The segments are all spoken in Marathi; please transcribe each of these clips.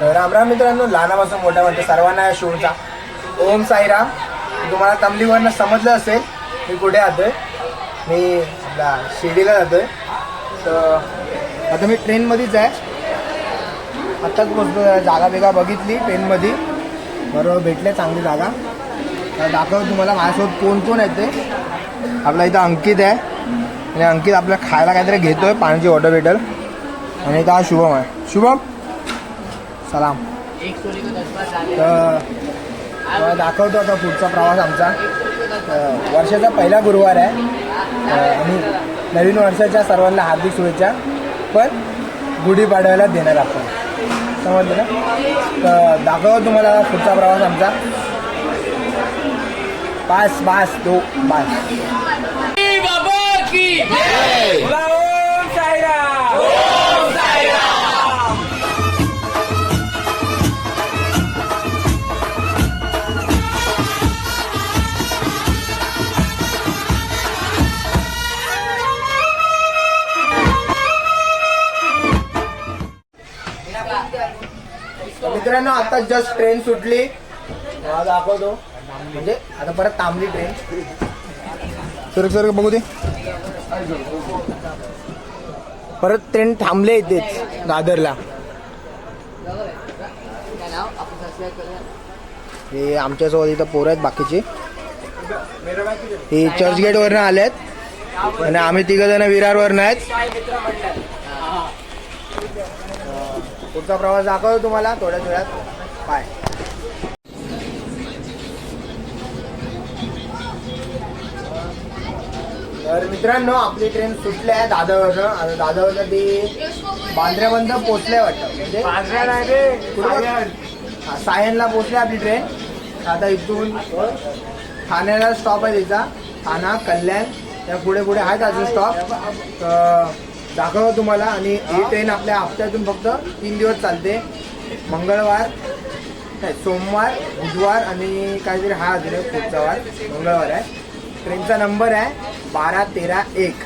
तर रामराम मित्रांनो लहानापासून मोठ्या म्हणतो सर्वांना या शोचा. ओम साईराम. तुम्हाला तमलीवरनं समजलं असेल मी कुठे जातोय? मी आपला शिर्डीला जातोय. तर आता मी ट्रेनमध्येच आहे. आत्ताच पोचतो जागा बिगा बघितली ट्रेनमध्ये बरोबर भेटले चांगली जागा. तर दाखव तुम्हाला माझ्यासोबत कोण कोण आहे ते. आपला इथं अंकित आहे. आणि अंकित आपल्या खायला काहीतरी घेतोय पाण्याची वॉटर बॉटल. आणि इथं हा शुभम आहे. शुभम? सलाम. तर तर दाखवतो आता पुढचा प्रवास आमचा. वर्षाचा पहिला गुरुवार आहे. आणि नवीन वर्षाच्या सर्वांना हार्दिक शुभेच्छा. पण गुढीपाडव्याला देणार आपण. समजलं ना? तर दाखवतो तुम्हाला पुढचा प्रवास आमचा. पास बास दो बास बाबा की मित्रांनो आता जस्ट ट्रेन सुटली. दाखवतो. म्हणजे आता परत थांबली ट्रेन सर सर बघू दे. परत ट्रेन थांबले इथेच दादरला. हे आमच्यासोबत इथं पोरं आहेत बाकीचे. हे चर्चगेटवरनं आले आहेत आणि आम्ही तिघ जण विरारवरनं आहेत. पुढचा प्रवास दाखवतो तुम्हाला थोड्याच वेळात बाय तर मित्रांनो आपली ट्रेन सुटली आहे दादरवरनं. आता दादरवरनं ती बांद्र्यापर्यंत पोचले वाटतं. म्हणजे कुठं? हा, सायनला पोचली आपली ट्रेन आता इथून ठाण्याला स्टॉप आहे तिचा. ठाणा कल्याण त्या पुढे पुढे आहेत अजून स्टॉप तर दाखवतो तुम्हाला आणि ही ट्रेन आपल्या हप्त्यातून फक्त तीन दिवस चालते. मंगळवार नाही सोमवार बुधवार आणि काहीतरी हा अजून पुढचा वार मंगळवार आहे. ट्रेनचा नंबर आहे बारा तेरा एक.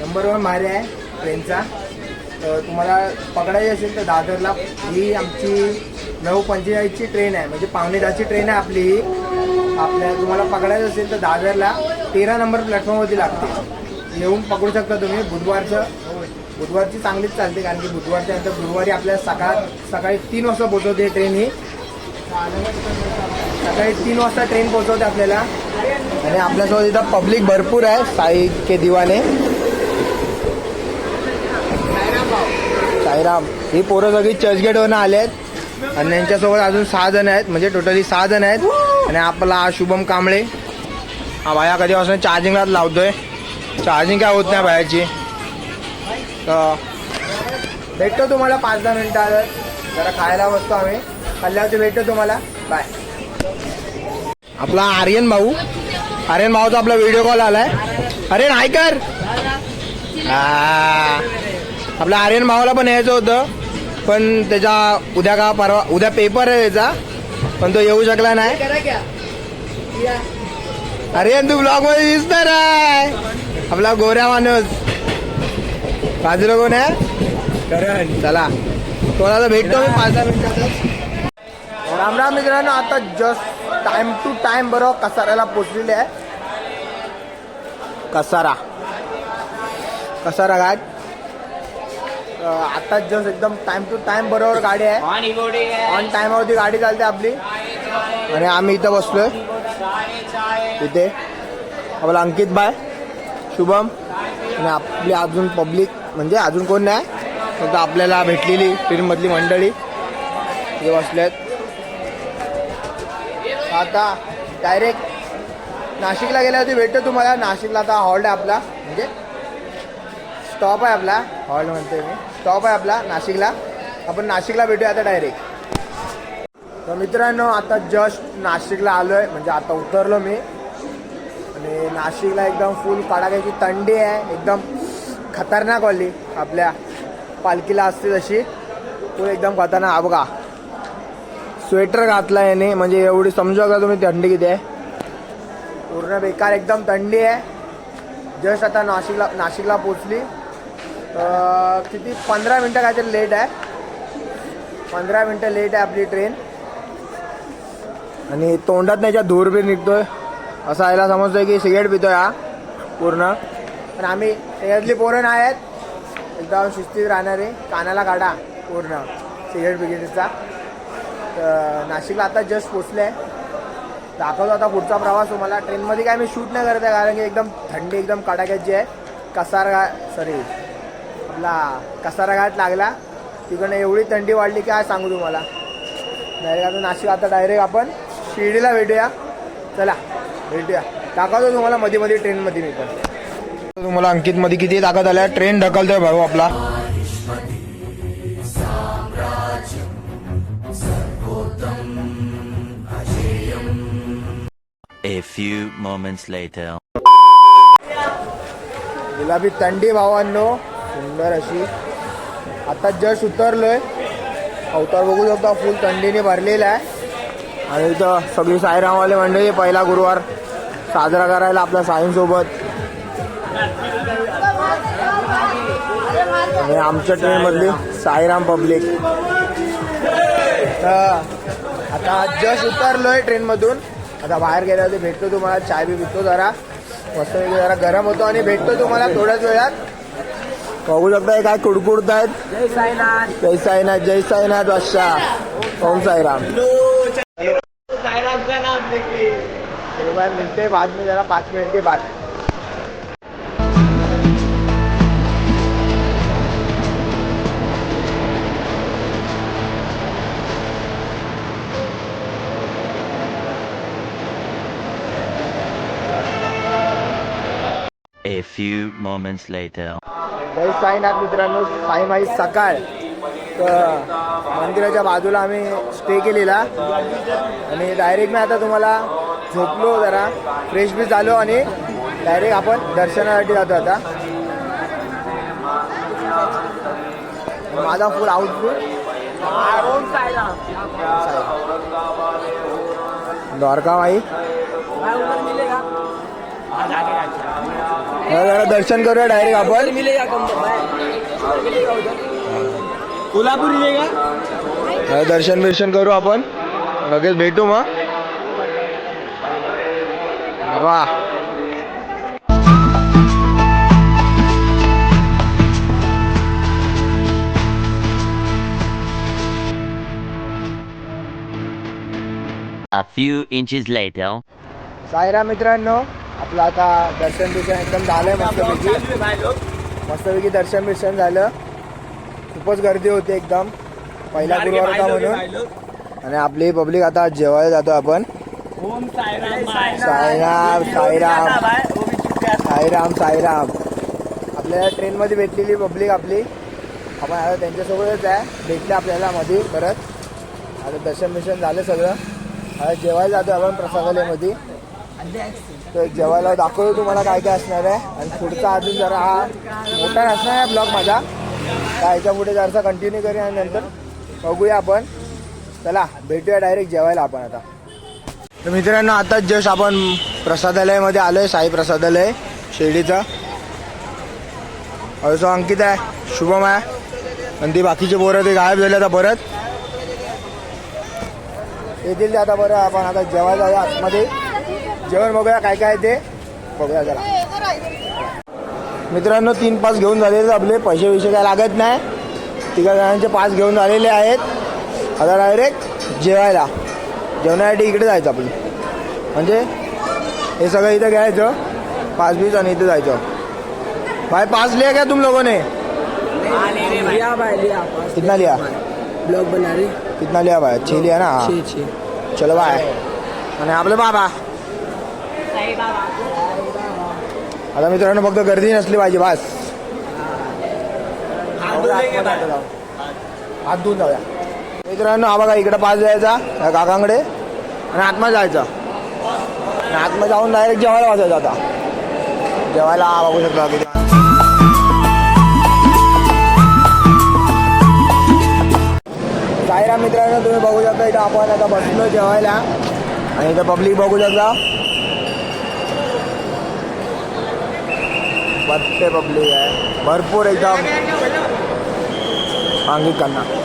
नंबरवर मारे आहे ट्रेनचा तर तुम्हाला पकडायची असेल तर दादरला ही आमची नऊ पंचेचाळीसची ट्रेन आहे. म्हणजे पावणे दहाची ट्रेन आहे आपली ही. आपल्या तुम्हाला पकडायचं असेल तर दादरला तेरा नंबर प्लॅटफॉर्मवरती लागते. येऊन पकडू शकता तुम्ही. बुधवारचं बुधवारची चांगलीच चालते कारण की बुधवारच्या नंतर गुरुवारी आपल्याला सकाळ सकाळी तीन वाजता पोहोचवते ट्रेन ही. सकाळी तीन वाजता ट्रेन पोहोचवते आपल्याला. आणि आपल्यासोबत इथं पब्लिक भरपूर आहे साई के दिवाने. साईराम. ही पोरं सगळी चर्चगेटवरनं आले आहेत आणि त्यांच्यासोबत अजून सहा जण आहेत म्हणजे टोटली सहा जण आहेत. आणि आपला शुभम कांबळे. हा भाया कधीपासून चार्जिंगलाच लावतोय. चार्जिंग काय होत नाही बाहेरची. तर भेटतो तुम्हाला पाच दहा मिनिटात. जरा खायला बसतो आम्ही. खाल्ल्यावरती भेटतो तुम्हाला. बाय आपला आर्यन भाऊ. आर्यन भाऊचा आपला व्हिडिओ कॉल आलाय. आर्यन हाय कर. आपल्या आर्यन भावाला पण यायचं होतं. पण त्याचा उद्या का परवा उद्या पेपर आहे त्याचा. पण तो येऊ शकला नाही. अरे तू ब्लॉगमध्ये दिसणार आहे. आपला गोऱ्या माणूस. बाजूला कोण आहे? चला. कोणाला भेटतो मी? पाच दहा मिनिटातच. राम राम मित्रांनो आता जस्ट टाइम टू टाइम बरोबर कसाऱ्याला पोचलेले आहे. कसारा. कसारा घाट. आता जस्ट एकदम टाइम टू टाइम बरोबर गाडी आहे. ऑन टाइमावरती गाडी चालते आपली. आणि आम्ही इथं बसलोय. इथे. आपला अंकित बाय. शुभम आणि आपली अजून पब्लिक म्हणजे अजून कोण नाही फक्त आपल्याला भेटलेली फिल्ममधली मंडळी. इथे बसल्यात आता डायरेक्ट नाशिकला गेल्यावरती भेटतो तुम्हाला. नाशिकला आता हॉल्ट आहे आपला म्हणजे स्टॉप आहे आपला. हॉल्ट म्हणतोय मी. स्टॉप आहे आपला नाशिकला. आपण नाशिकला भेटूया आता डायरेक्ट तर मित्रांनो आता जस्ट नाशिकला आलो आहे म्हणजे आता उतरलो मी. आणि नाशिकला एकदम फुल कडाक्याची थंडी आहे. एकदम खतरनाक वाली. आपल्या पालखीला असते तशी. फुल एकदम खतरनाक. हा स्वेटर घातला याने. म्हणजे एवढी समजू का तुम्ही थंडी किती आहे. पूर्ण बेकार एकदम थंडी आहे. जस्ट आता नाशिकला नाशिकला पोचली किती? पंधरा मिनटं काहीतरी लेट आहे. पंधरा मिनटं लेट आहे आपली ट्रेन आणि तोंडात त्याच्या धूर बी निघतोय. असं आयला समजतोय की सिगरेट पितोय हा पूर्ण. पण आम्ही त्याच्यातली पोरं नाही आहेत एकदम शिस्तीत राहणारे कानाला काढा पूर्ण. सिगरेट बिगरेटचा. तर नाशिकला आता जस्ट पोचले. दाखवतो आता पुढचा प्रवास तुम्हाला. ट्रेनमध्ये काय मी शूट नाही करत आहे कारण की एकदम थंडी एकदम कडाक्याची आहे. कसाराघाट सॉरी आपला कसारा घाट लागला. तिकडनं एवढी थंडी वाढली की काय सांगू तुम्हाला. डायरेक्ट आता नाशिक आता डायरेक्ट आपण शिर्डीला भेटूया. चला. भेटूया. दाखवतो तुम्हाला मध्ये मध्ये ट्रेनमध्ये मी पण. तुम्हाला अंकित मध्ये किती ताकद आल्या? ट्रेन ढकलतोय भाऊ आपला. A few moments later. गुलाबी थंडी भावांनो सुंदर अशी. आता जस्ट उतरलोय. अवतार बघू शकता फुल थंडीने भरलेला आहे. आणि इथं सगळी साईरामवाले मंडळी पहिला गुरुवार. साजरा करायला आपल्या साईंसोबत. आणि आमच्या ट्रेनमधली साईराम पब्लिक आता जस्ट उतरलोय ट्रेनमधून आता बाहेर गेल्यावरती भेटतो तुम्हाला. चाय बी पितो जरा. मस्त जरा गरम होतो आणि भेटतो तुम्हाला थोड्याच वेळात. बघू शकता काय कुडकुडत आहेत जय साईनाथ. जय साईनाथ जय साईनाथ बादशाह. ओम साईराम. बार मिलते हैं बाद में जरा पाँच मिनट के बाद। A few moments later. जय साईनाथ मित्रांनो साईमाई सकाळ. तर मंदिराच्या बाजूला आम्ही स्टे केलेला. आणि डायरेक्ट मी आता तुम्हाला झोपलो जरा फ्रेश बी झालो आणि डायरेक्ट आपण दर्शनासाठी जातो आता. माझा फुल साईराम द्वारका जाके जरा दर्शन करूया डायरेक्ट आपण. कोल्हापुर दर्शन बिर्शन करू आपण. लगेच भेटू मग. वा. A few inches later. Saira मित्रांनो आपलं आता दर्शन बिर्शन एकदम झालंय मस्तपैकी. मस्तपैकी दर्शन बिर्शन झालं. खूपच गर्दी होती एकदम. पहिला गुरुवार होता म्हणून. आणि आपली पब्लिक आता जेवायला जातो आपण. ओम साईराम साईराम साईराम साईराम. साईराम. आपल्याला ट्रेनमध्ये भेटलेली पब्लिक आपली. आपण आता त्यांच्यासोबतच आहे. भेटले आपल्याला मध्ये परत. आता दर्शन बिर्शन झालं सगळं. आता जेवायला जातो आपण प्रसादालयमध्ये. तर जेवायला दाखवतो तुम्हाला काय काय असणार आहे. आणि पुढचा अजून जरा हा मोठा असणार आहे ब्लॉग माझा. तर ह्याच्या पुढे जरासा कंटिन्यू करूया आणि नंतर बघूया आपण. चला भेटूया डायरेक्ट जेवायला आपण आता. तर मित्रांनो आता जस्ट आपण प्रसादालयामध्ये आलोय साई प्रसादालय शिर्डीचा. अजून अंकित आहे शुभम आहे आणि ती बाकीचे पोरं ते गायब झाले आता परत. येतील ते आता बरं आपण आता जेवायला जाऊया आतमध्ये. जेवण बघूया काय काय ते. बघूया जरा. मित्रांनो तीन पास घेऊन झालेले आपले. पैसे विषय काय लागत नाही. तिघा जणांचे पास घेऊन झालेले आहेत. आता डायरेक्ट जेवायला. जेवणासाठी इकडे जायचं आपलं म्हणजे हे सगळं इथं घ्यायचं पाच बीस आणि इथं जायचं. भाई पास लिया क्या तुम लोगों ने? लिया भाई लिया कितना लिया? ब्लॉग बना रही? कितना लिया भाई? छः लिया ना. छे छे. चलो बाय आणि आपले बाबा. आता मित्रांनो फक्त गर्दी नसली पाहिजे बस. हात धुवून जाऊया. मित्रांनो हा बघा इकडे पास जायचा या काकांकडे. आणि आतमध्ये जायचा. आणि आतमध्ये जाऊन डायरेक्ट जेवायला वाजायचं आता. जेवायला हा बघू शकता किती साईराम मित्रांनो तुम्ही बघू शकता इथं आपण आता बसलो जेवायला. आणि इथं पब्लिक बघू शकता. बत्ते पब्लिक आहे. भरपूर एकदम. सांगित करणार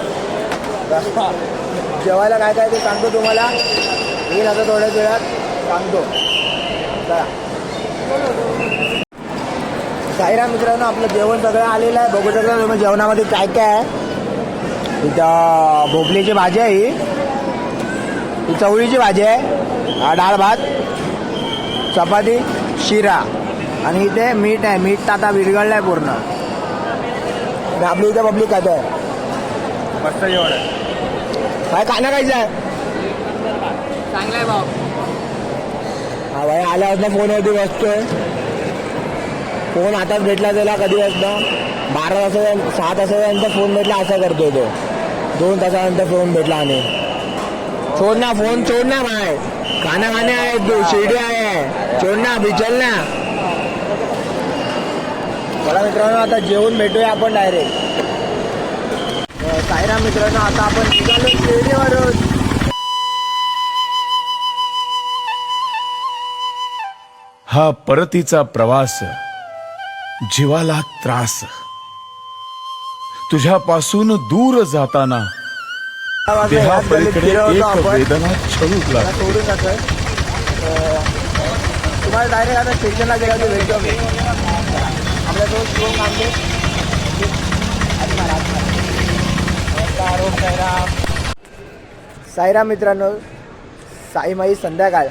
जेवायला काय काय ते सांगतो तुम्हाला. येईल आता थोड्याच वेळात. सांगतो. चला. साईराम मित्रांनो आपलं जेवण सगळं आलेलं आहे. बघू शकता तुम्ही जेवणामध्ये काय काय आहे. इथं भोपळीची भाजी आहे ही. ही चवळीची भाजी आहे. हा डाळ भात चपाती शिरा. आणि इथे मीठ आहे. मीठ तर आता विरघळलं आहे पूर्ण आपली इथं पब्लिक खात. आहे मस्त जेवण आहे काय खाणं खायचं आहे चांगला आहे भाऊ. हा भाई आल्यापासून फोनवरती बसतोय. फोन हातात भेटला त्याला कधी असतं बारा तासा सहा तासानंतर फोन भेटला असा करतोय तो. दोन तासानंतर फोन भेटला आणि. छोड ना फोन छोड ना भाई. खाना खाने आहे तू शिर्डी आहे. छोड ना बिचल ना. मला मित्रांनो आता जेवून भेटूया आपण डायरेक्ट साईराम मित्रांनो आता आपण निघालो शिर्डीवरून हा परतीचा प्रवास जीवाला त्रास. तुझ्यापासून दूर जाताना देहापलीकडे एक वेदना तुम्हाला डायरेक्ट आता स्टेशनला गेला भेटतो मी. आपल्यासोबत शिवम कामले ओम साईराम. साईराम मित्रांनो साईमाई संध्याकाळ.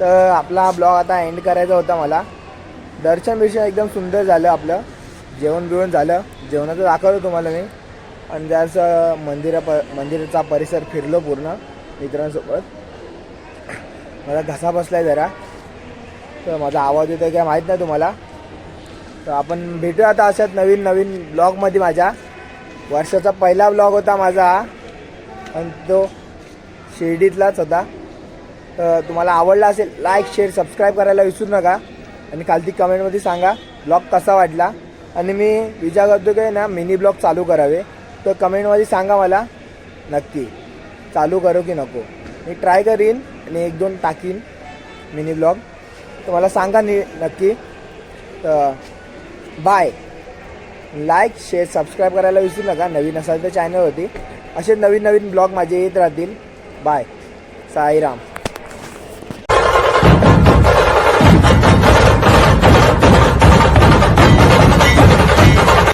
तर आपला ब्लॉग आता एंड करायचा होता मला. दर्शन बिर्शन एकदम सुंदर झालं आपलं. जेवण बिवण झालं. जेवणाचं दाखवलं तुम्हाला मी. आणि त्याचं मंदिरा प मंदिराचा परिसर फिरलो पूर्ण मित्रांसोबत. मला घसा आहे जरा. तर माझा आवाज येतो काय माहीत नाही तुम्हाला. तर आपण भेटूया आता अशाच नवीन नवीन ब्लॉगमध्ये माझ्या. वर्षाचा पहिला ब्लॉग होता माझा. आणि तो शिर्डीतलाच होता. तर तुम्हाला आवडला असेल लाईक शेअर सबस्क्राईब करायला विसरू नका. आणि खालती कमेंटमध्ये सांगा ब्लॉग कसा वाटला? आणि मी विचार करतो की ना मिनी ब्लॉग चालू करावे. तर कमेंटमध्ये सांगा मला नक्की. चालू करू की नको? मी ट्राय करीन आणि एक दोन टाकीन मिनी ब्लॉग तर मला सांगा नि नक्की. तर बाय लाईक शेअर सबस्क्राईब करायला विसरू नका. नवीन असाल तर चॅनल होती असे नवीन नवीन ब्लॉग माझे येत राहतील. बाय साईराम.